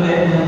Grazie.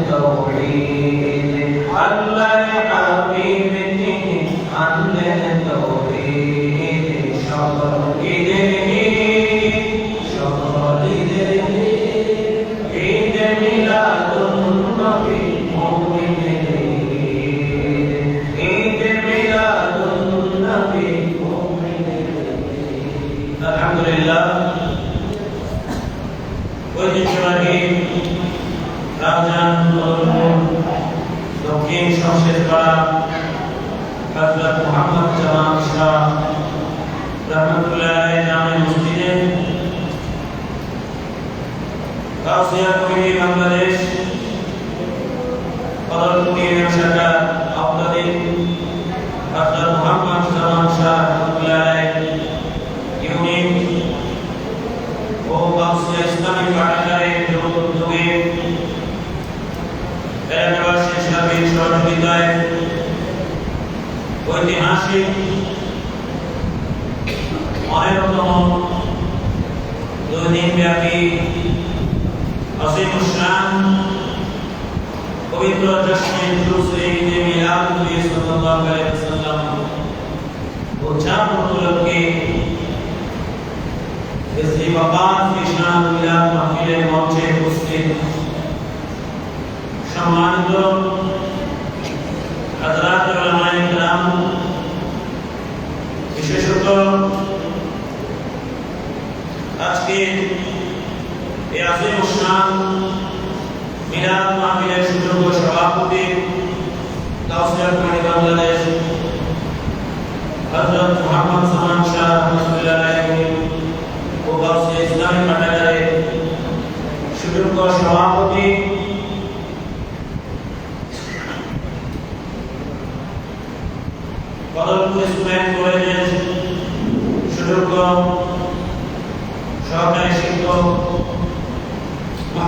মিলাদ মাহফিলের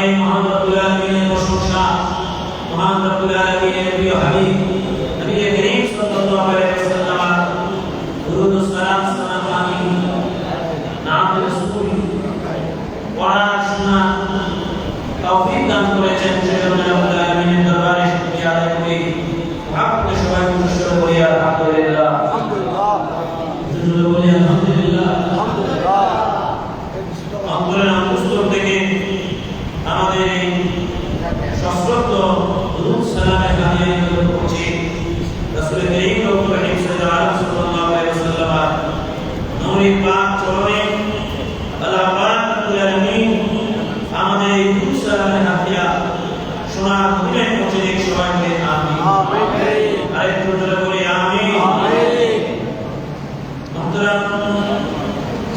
পরে মহান রব্বুল আলামিনের প্রশংসা মহান রব্বুল আলামিনের প্রিয় হাবিব নবী করিম সাল্লাল্লাহু আলাইহি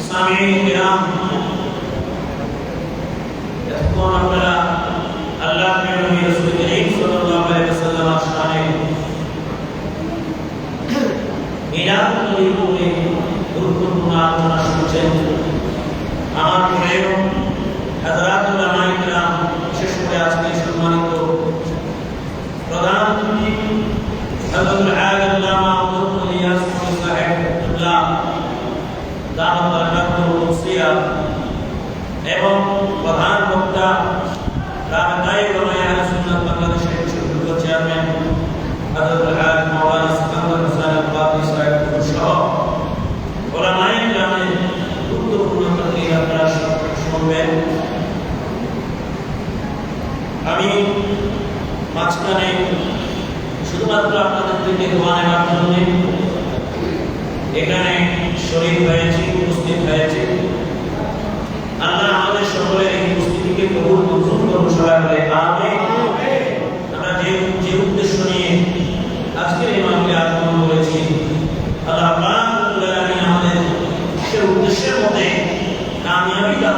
सामयिक विराम প্রথমে আমি মাঝখানে শুধুমাত্র আপনাদের থেকে দোয়ানের মাধ্যমে এখানে শরীর হয়েছে, উপস্থিত হয়েছে। আল্লাহ আমাদের সকলের এই উপস্থিতিকে বহু মঞ্জুর করুন সবাই বলে আমি আমরা যে যে উদ্দেশ্য নিয়ে আজকের এই মামলে আগমন করেছি, আল্লাহ আমাদের সে উদ্দেশ্যের মধ্যে কামিয়াবি দান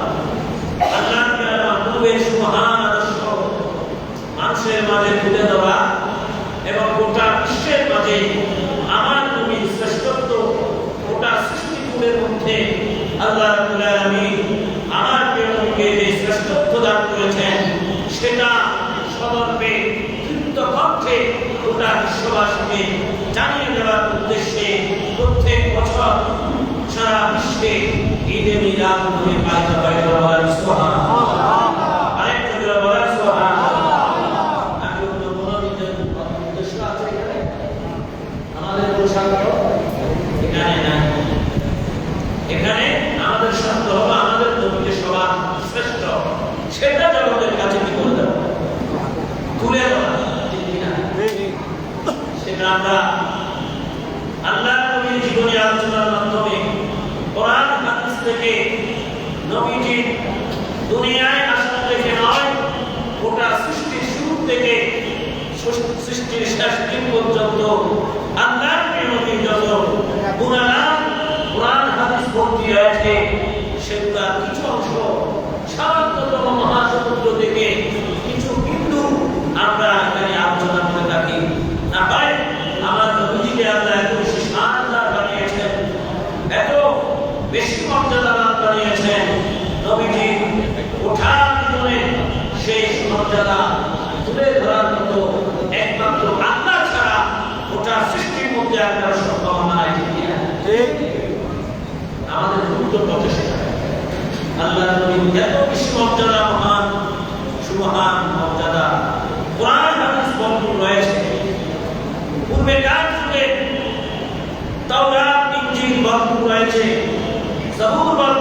মানুষের মাঝে তুলে ধরা এবং গোটা বিশ্বের মাঝে আমার নবীর শ্রেষ্ঠত্ব, গোটা সৃষ্টিকুলের মধ্যে আল্লাহ আমি আমার প্রেমকে যে শ্রেষ্ঠত্ব দান করেছেন, সেটা সদর্পে গোটা বিশ্ববাসীকে জানিয়ে দেওয়ার উদ্দেশ্যে প্রত্যেক বছর সারা বিশ্বে ঈদে মিলাদ নবী পাক করে বলার সুবহানাল্লাহ। আরেকটা করে বলার সুবহানাল্লাহ। এখানে? আমাদের না। এখানে আমাদের শর্ত হলো আমাদের নবীকে সবার শ্রেষ্ঠ। সেটা জগতের কাছে কি করে তুলে দেওয়া সেটা আমরা পর্যন্ত আমাদের মুক্ত প্রচেষ্টা আল্লাহ নবীর এত বেশি মর্যাদা, মহান, সুমহান মর্যাদা। কোরআন হাদিস বর্ণন রয়েছে। পূর্বে কার যুগে তাওরাত, ইনজিল বর্ণন রয়েছে? সবুর বর্ণন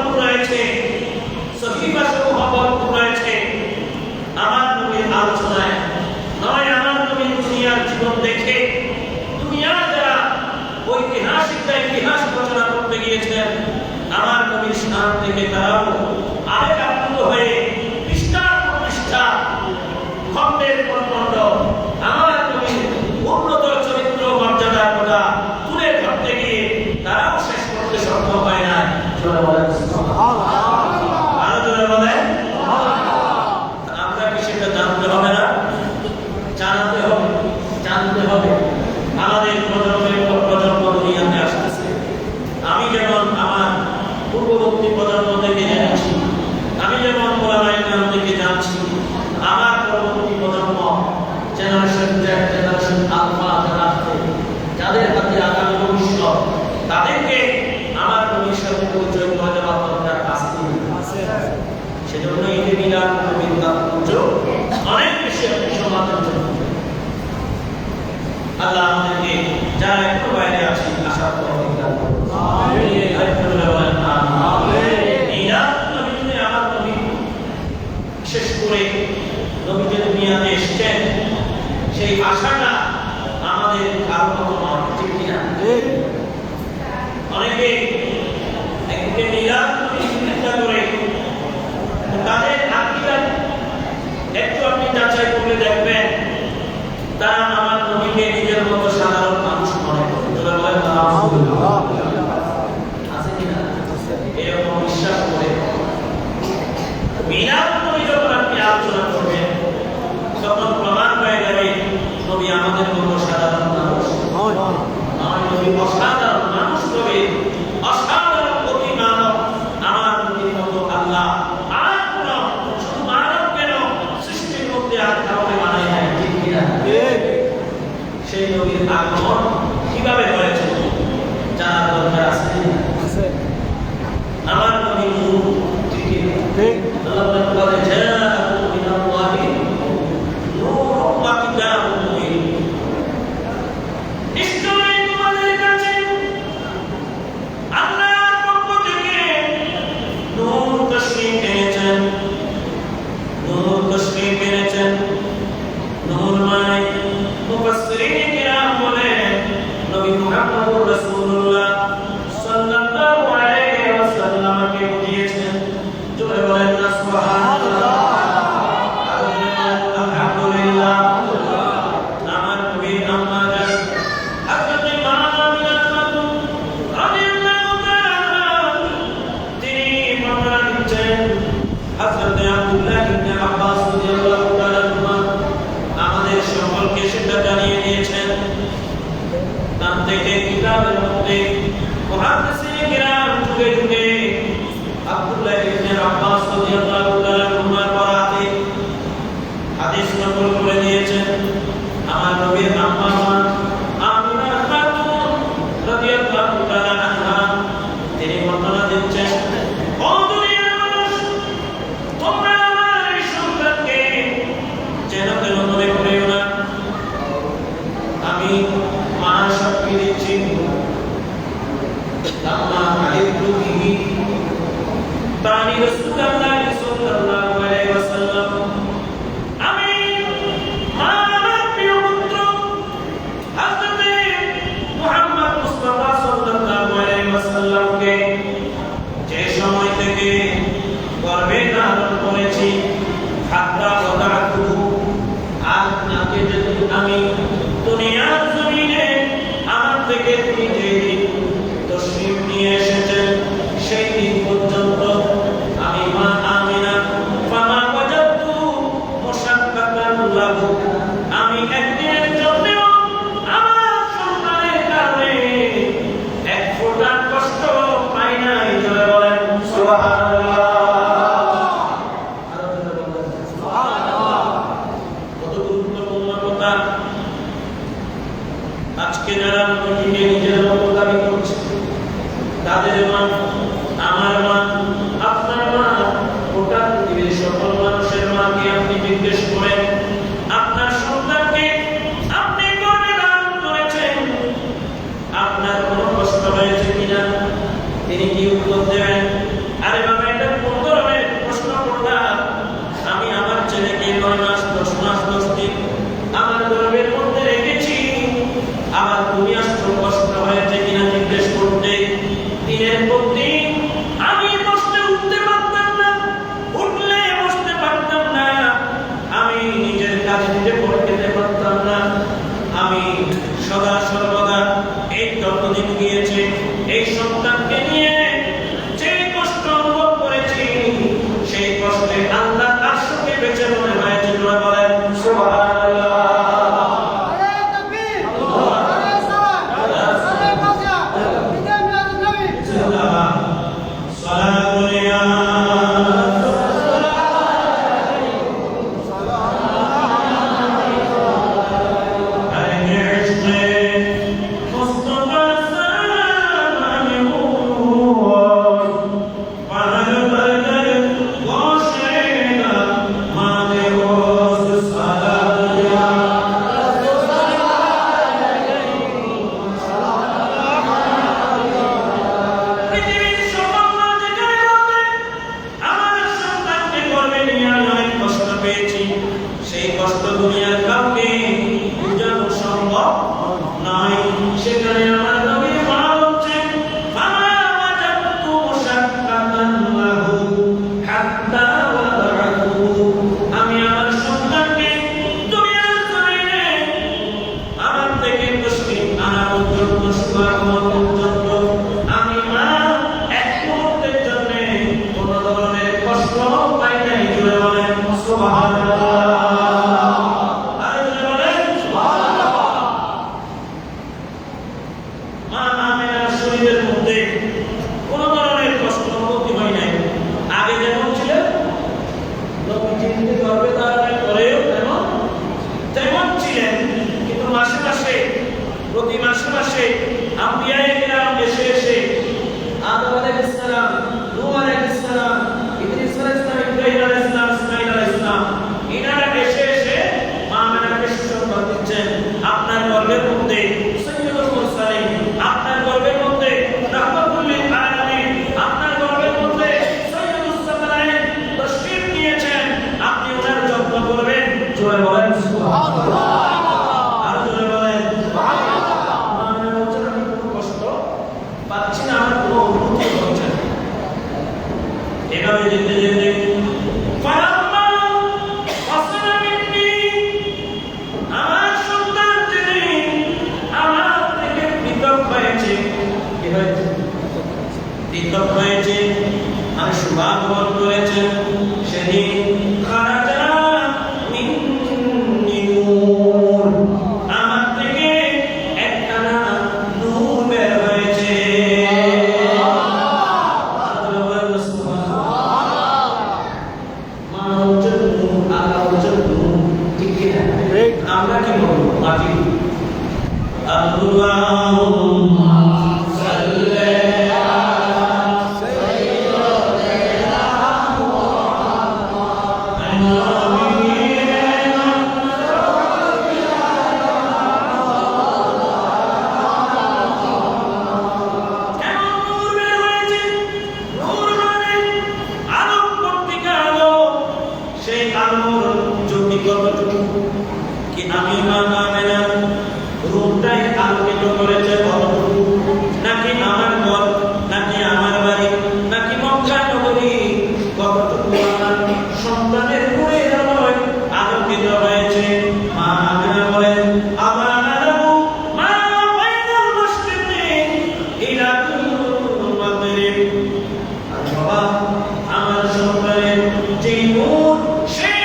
climbing তিনি কি She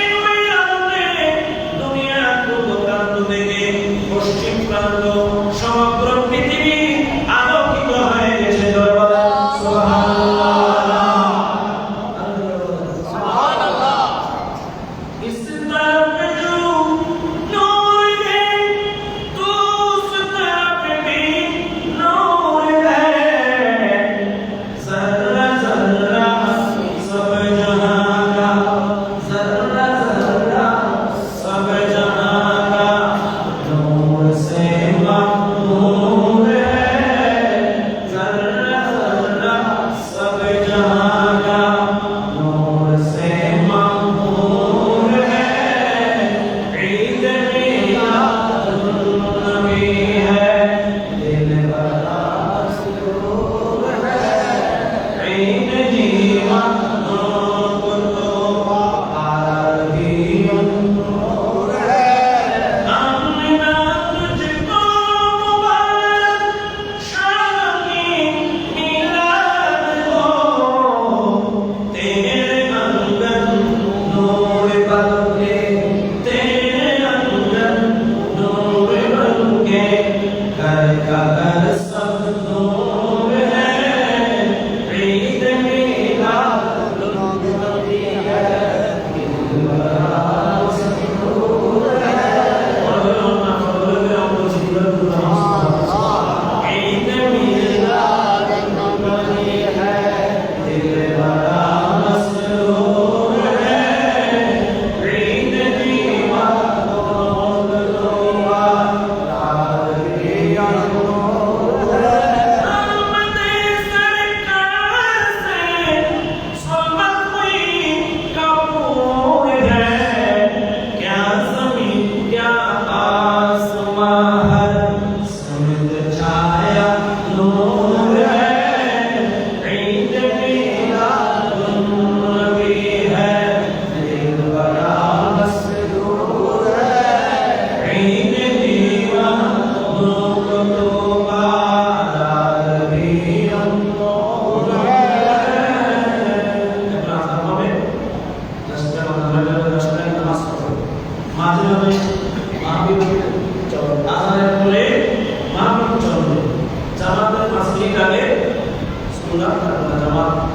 kuna na kuna jamaa